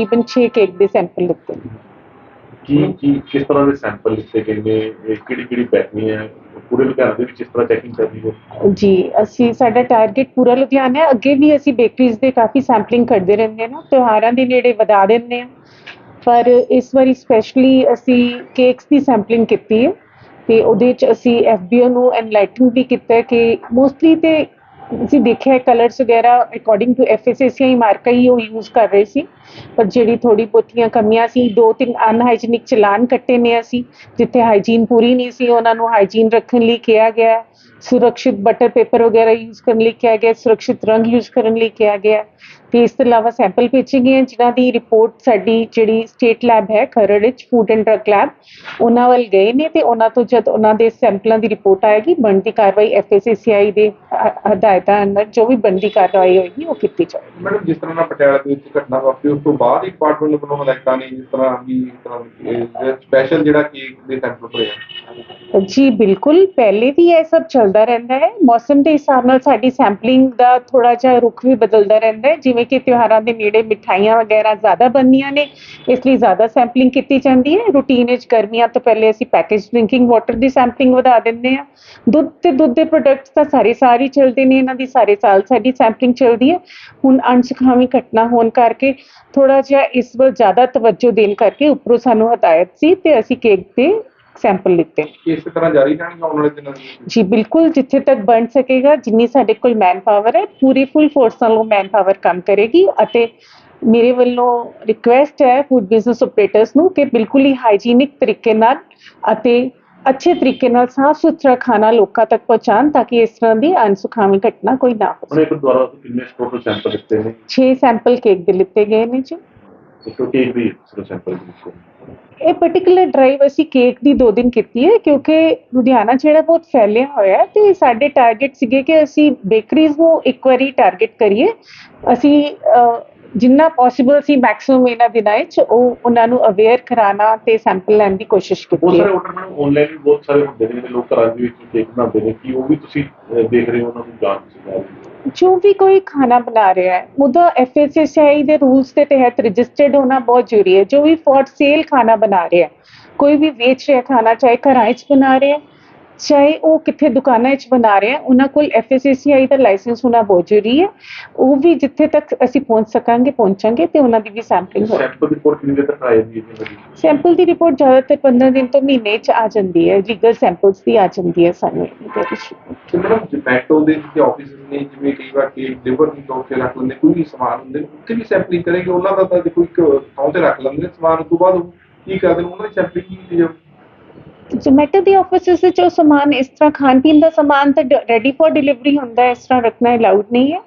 ਤਕਰੀਬਨ 6 ਕੇਕ ਦੇ ਸੈਂਪਲ ਲਿੱਤੇ ਨੇ। ਕੀ ਕੀ ਕਿਸ ਤਰ੍ਹਾਂ ਦੇ ਸੈਂਪਲ ਲਿੱਤੇ ਗਏ ਨੇ ਕਿਹੜੀ ਕਿਹੜੀ ਬੈਕਰੀ ਹੈ? ਪੂਰੇ ਲੁਧਿਆਣੇ ਦੇ ਵਿੱਚ ਇਸ ਤਰ੍ਹਾਂ ਚੈਕਿੰਗ ਕਰਦੀ ਹੈ? ਜੀ ਅਸੀਂ ਸਾਡਾ ਟਾਰਗੇਟ ਪੂਰਾ ਲੁਧਿਆਣਾ ਹੈ। ਅੱਗੇ ਵੀ ਅਸੀਂ ਬੇਕਰੀਜ਼ ਦੇ ਕਾਫੀ ਸੈਂਪਲਿੰਗ ਕਰਦੇ ਰਹਿੰਦੇ ਹਾਂ ਤਿਉਹਾਰਾਂ ਦੇ ਨੇੜੇ ਵਧਾ ਦਿੰਦੇ ਹਾਂ। ਪਰ ਇਸ ਵਾਰੀ ਸਪੈਸ਼ਲੀ ਅਸੀਂ ਕੇਕਸ ਦੀ ਸੈਂਪਲਿੰਗ ਕੀਤੀ ਹੈ। ਤੇ ਉਹਦੇ ਵਿੱਚ ਅਸੀਂ FBO ਨੂੰ ਐਨਲਾਈਟਨ ਵੀ ਕੀਤਾ ਕਿ ਮੋਸਟਲੀ ਤੇ ਅਸੀਂ ਦੇਖਿਆ ਕਲਰਸ ਵਗੈਰਾ ਅਕੋਰਡਿੰਗ ਟੂ FSSAI ਮਾਰਕਾ ਹੀ ਉਹ ਯੂਜ਼ ਕਰ ਰਹੇ ਸੀ। ਪਰ ਜਿਹੜੀ ਥੋੜੀ ਬਹੁਤੀਆਂ ਕਮੀਆਂ ਸੀ ਦੋ ਤਿੰਨ ਅਨਹਾਈਜੀਨਿਕ ਚਲਾਨ ਕੱਟੇ ਨੇ ਅਸੀਂ, ਜਿੱਥੇ ਹਾਈਜੀਨ ਪੂਰੀ ਨਹੀਂ ਸੀ, ਉਹਨਾਂ ਨੂੰ ਹਾਈਜੀਨ ਰੱਖਣ ਲਈ ਕਿਹਾ ਗਿਆ ਹੈ। ਬਟਰ ਪੇਪਰ ਵਗੈਰਾ ਯੂਜ਼ ਕਰਨ ਲਈ ਕਿਹਾ ਗਿਆ ਹੈ, ਰੰਗ ਯੂਜ਼ ਕਰਨ ਲਈ ਕਿਹਾ ਗਿਆ ਤੇ ਇਸ ਤੋਂ ਇਲਾਵਾ ਸੈਂਪਲ ਭੇਜੇ ਗਏ ਹਨ ਜਿਨ੍ਹਾਂ ਦੀ ਰਿਪੋਰਟ ਸਾਡੀ ਜਿਹੜੀ ਸਟੇਟ ਲੈਬ ਹੈ ਖਰੜ ਵਿੱਚ ਫੂਡ ਐਂਡ ਡਰਗ ਲੈਬ ਉਹਨਾਂ ਵੱਲ ਗਏ ਨੇ ਤੇ ਉਹਨਾਂ ਤੋਂ ਜਦ ਉਹਨਾਂ ਦੇ ਸੈਂਪਲਾਂ ਦੀ ਰਿਪੋਰਟ ਆਏਗੀ ਬਣਦੀ ਕਾਰਵਾਈ FSSAI ਦੇ ਹਦਾਇਤਾਂ ਅੰਦਰ ਜੋ ਵੀ ਬਣਦੀ ਕਾਰਵਾਈ ਹੋਏਗੀ ਉਹ ਕੀਤੀ ਜਾਏਗੀ ਮੈਡਮ ਜਿਸ ਤਰ੍ਹਾਂ ਨਾਲ ਪਟਿਆਲਾ ਦੇ ਵਿੱਚ ਘਟਨਾ ਵਾਪਰੀ ਉਸ ਤੋਂ ਬਾਅਦ ਹੀ ਡਿਪਾਰਟਮੈਂਟ ਵੱਲੋਂ ਹਦਾਇਤਾਂ ਨੇ ਜਿਸ ਤਰ੍ਹਾਂ ਵੀ ਇਸ ਤਰ੍ਹਾਂ ਸਪੈਸ਼ਲ ਜਿਹੜਾ ਕੇਕ ਦੇ ਸੈਂਪਲ ਹੋਇਆ ਜੀ, ਬਿਲਕੁਲ। ਪਹਿਲੇ ਵੀ ਇਹ ਸਭ ਚੱਲਦਾ ਰਹਿੰਦਾ ਹੈ। ਮੌਸਮ ਦੇ ਹਿਸਾਬ ਨਾਲ ਸਾਡੀ ਸੈਂਪਲਿੰਗ ਦਾ ਥੋੜਾ ਜਿਹਾ ਰੁਖ ਵੀ ਬਦਲਦਾ ਰਹਿੰਦਾ ਹੈ। ਜਿਵੇਂ ਕਿ ਤਿਉਹਾਰਾਂ ਦੇ ਨੇੜੇ ਮਿਠਾਈਆਂ ਵਗੈਰਾ ਜ਼ਿਆਦਾ ਬਣਦੀਆਂ ਨੇ, ਇਸ ਲਈ ਜ਼ਿਆਦਾ ਸੈਂਪਲਿੰਗ ਕੀਤੀ ਜਾਂਦੀ ਹੈ। ਰੂਟੀਨ ਵਿੱਚ ਗਰਮੀਆਂ ਤੋਂ ਪਹਿਲੇ ਅਸੀਂ ਪੈਕੇਜ ਡਰਿੰਕਿੰਗ ਵਾਟਰ ਦੀ ਸੈਂਪਲਿੰਗ ਵਧਾ ਦਿੰਦੇ ਹਾਂ। ਦੁੱਧ ਤੇ ਦੁੱਧ ਦੇ ਪ੍ਰੋਡਕਟਸ ਤਾਂ ਸਾਰੇ ਸਾਲ ਹੀ ਚੱਲਦੇ ਨੇ। ਇਹਨਾਂ ਦੀ ਸਾਰੇ ਸਾਲ ਸਾਡੀ ਸੈਂਪਲਿੰਗ ਚੱਲਦੀ ਹੈ। ਹੁਣ ਅਣਸੁਖਾਵੀਂ ਘਟਨਾ ਹੋਣ ਕਰਕੇ ਥੋੜਾ ਜਿਹਾ ਇਸ ਵੱਲ ਜ਼ਿਆਦਾ ਤਵੱਜੋ ਦੇਣ ਕਰਕੇ ਉੱਪਰੋਂ ਸਾਨੂੰ ਹਦਾਇਤ ਸੀ ਤੇ ਅਸੀਂ ਕੇਕ 'ਤੇ ਸੈਂਪਲ ਲਿੱਤੇ। ਇਸੇ ਤਰ੍ਹਾਂ ਜਾਰੀ ਰਹਿਣਗੇ ਆਉਣ ਵਾਲੇ ਦਿਨਾਂ ਦੇ ਵਿੱਚ? ਜੀ ਬਿਲਕੁਲ ਜਿੱਥੇ ਤੱਕ ਬਣ ਸਕੇਗਾ ਜਿੰਨੀ ਸਾਡੇ ਕੋਲ ਮੈਨ ਪਾਵਰ ਹੈ ਪੂਰੀ ਫੁੱਲ ਫੋਰਸ ਨਾਲ ਉਹ ਮੈਨ ਪਾਵਰ ਕੰਮ ਕਰੇਗੀ ਅਤੇ ਮੇਰੇ ਵੱਲੋਂ ਰਿਕੁਐਸਟ ਹੈ ਫੂਡ ਬਿਜ਼ਨਸ ਆਪਰੇਟਰਸ ਨੂੰ ਕਿ ਬਿਲਕੁਲ ਹੀ ਹਾਈਜੀਨਿਕ ਤਰੀਕੇ ਨਾਲ ਅਤੇ ਅੱਛੇ ਤਰੀਕੇ ਨਾਲ ਸਾਫ਼ ਸੁਥਰਾ ਖਾਣਾ ਲੋਕਾਂ ਤੱਕ ਪਹੁੰਚਾਉਣ ਤਾਂ ਕਿ ਇਸ ਤਰ੍ਹਾਂ ਦੀ ਅਨਸੁਖਾਵੀਂ ਘਟਨਾ ਕੋਈ ਨਾ ਹੋ ਹੁਣ ਇੱਕ ਦੁਆਰਾ ਕਿੰਨੇ ਟੋਟਲ ਸੈਂਪਲ ਦਿੱਤੇ ਨੇ? 6 ਸੈਂਪਲ ਕੇਕ ਦੇ ਲਿੱਤੇ ਗਏ ਨੇ ਜੀ। ਇੱਕ ਕੇਕ ਵੀ ਸਿਰਫ ਸੈਂਪਲ ਦਿੱਤੇ ਇਹ ਪਾਰਟਿਕੂਲਰ ਡਰਾਈਵ ਅਸੀਂ ਕੇਕ ਦੀ ਦੋ ਦਿਨ ਕੀਤੀ ਹੈ ਕਿਉਂਕਿ ਲੁਧਿਆਣਾ ਜਿਹੜਾ ਬਹੁਤ ਫੈਲਿਆ ਹੋਇਆ ਤੇ ਸਾਡੇ ਟਾਰਗੇਟ ਸੀਗੇ ਕਿ ਅਸੀਂ ਬੇਕਰੀਜ਼ ਨੂੰ ਇੱਕ ਵਾਰੀ ਟਾਰਗੇਟ ਕਰੀਏ। ਅਸੀਂ ਅਹ, ਜਿੰਨਾ ਪੋਸੀਬਲ ਸੀ ਮੈਕਸਿਮਮ ਇਹਨਾਂ ਦਿਨਾਂ ਵਿੱਚ ਉਹ ਉਹਨਾਂ ਨੂੰ ਅਵੇਅਰ ਕਰਾਉਣਾ ਤੇ ਸੈਂਪਲ ਲੈਣ ਦੀ ਕੋਸ਼ਿਸ਼ ਬਹੁਤ ਕੀਤੀ ਸਾਰੇ ਹੈ ਆਰਡਰ ਮੈਡਮ ਆਨਲਾਈਨ ਵੀ ਬਹੁਤ ਸਾਰੇ ਹੁੰਦੇ ਨੇ ਜਿਹੜੇ ਲੋਕ ਘਰਾਂ ਦੇ ਵਿੱਚ ਕੇਕ ਬਣਾਉਂਦੇ ਨੇ ਕੀ ਉਹ ਵੀ ਤੁਸੀਂ ਦੇਖ ਰਹੇ ਹੋ ਉਹਨਾਂ ਨੂੰ ਜਾਂਚ ਤੁਸੀਂ ਜੋ ਵੀ ਕੋਈ ਖਾਣਾ ਬਣਾ ਰਿਹਾ ਹੈ ਉਹਦਾ FSSAI ਦੇ ਰੂਲਸ ਦੇ ਤਹਿਤ ਰਜਿਸਟਰਡ ਹੋਣਾ ਬਹੁਤ ਜ਼ਰੂਰੀ ਹੈ। ਜੋ ਵੀ ਫॉर ਸੇਲ ਖਾਣਾ ਬਣਾ ਰਿਹਾ ਹੈ ਕੋਈ ਵੀ ਵੇਚ ਰਿਹਾ ਖਾਣਾ ਚਾਹੇ ਘਰਾਂ 'ਚ ਬਣਾ ਰਿਹਾ ਹੈ, ਚਾਹੇ ਉਹ ਕਿੱਥੇ ਦੁਕਾਨਾਂ 'ਚ ਬਣਾ ਰਿਹਾ ਉਹਨਾਂ ਕੋਲ FSSAI ਦਾ ਲਾਇਸੈਂਸ ਹੋਣਾ ਬਹੁਤ ਜ਼ਰੂਰੀ ਹੈ। ਉਹ ਵੀ ਜਿੱਥੇ ਤੱਕ ਅਸੀਂ ਪਹੁੰਚ ਸਕਾਂਗੇ ਪਹੁੰਚਾਂਗੇ ਤੇ ਉਹਨਾਂ ਦੀ ਵੀ ਸੈਂਪਲਿੰਗ ਹੋਵੇ ਸੈਂਪਲ ਰਿਪੋਰਟ ਕਿੰਨੀ ਤੱਕ ਆ ਜਾਂਦੀ ਹੈ ਸੈਂਪਲ ਦੀ ਰਿਪੋਰਟ ਜ਼ਿਆਦਾਤਰ 15 ਦਿਨ ਤੋਂ ਮਹੀਨੇ 'ਚ ਆ ਜਾਂਦੀ ਹੈ। ਲੀਗਲ ਸੈਂਪਲਸ ਦੀ ਆ ਜਾਂਦੀ ਹੈ ਸਾਨੂੰ। ਮੈਡਮ ਜਮੈਟੋ ਦੇ ਜਿਹੜੇ ਆਫਿਸ ਨੇ ਜਿਵੇਂ ਕਈ ਵਾਰ ਕੇਕ ਡਿਲੀਵਰ ਨਹੀਂ ਤੋਂ ਕੇ ਰੱਖ ਲੈਂਦੇ ਕੋਈ ਵੀ ਸਮਾਨ ਹੁੰਦੇ ਉੱਥੇ ਵੀ ਸੈਂਪਲਿੰਗ ਕਰੇਗੀ ਉਹਨਾਂ ਦਾ ਤਾਂ ਇੱਕ ਥਾਂ ਤੇ ਰੱਖ ਲੈਂਦੇ ਸਮਾਨ ਤੋਂ ਬਾਅਦ ਕੀ ਕਰਦੇ ਉਹਨਾਂ ਦੀ ਸੈਂਪਲਿੰਗ ਕੀ ਕੀਤੀ ਜਾਊ ਜ਼ੋਮੈਟੋ ਦੇ ਆਫਿਸਿਸ ਵਿੱਚ ਉਹ ਸਮਾਨ ਇਸ ਤਰ੍ਹਾਂ ਖਾਣ ਪੀਣ ਦਾ ਸਮਾਨ ਤਾਂ ਰੈਡੀ ਫॉर ਡਿਲੀਵਰੀ ਹੁੰਦਾ ਇਸ ਤਰ੍ਹਾਂ ਰੱਖਣਾ ਅਲਾਊਡ ਨਹੀਂ ਹੈ।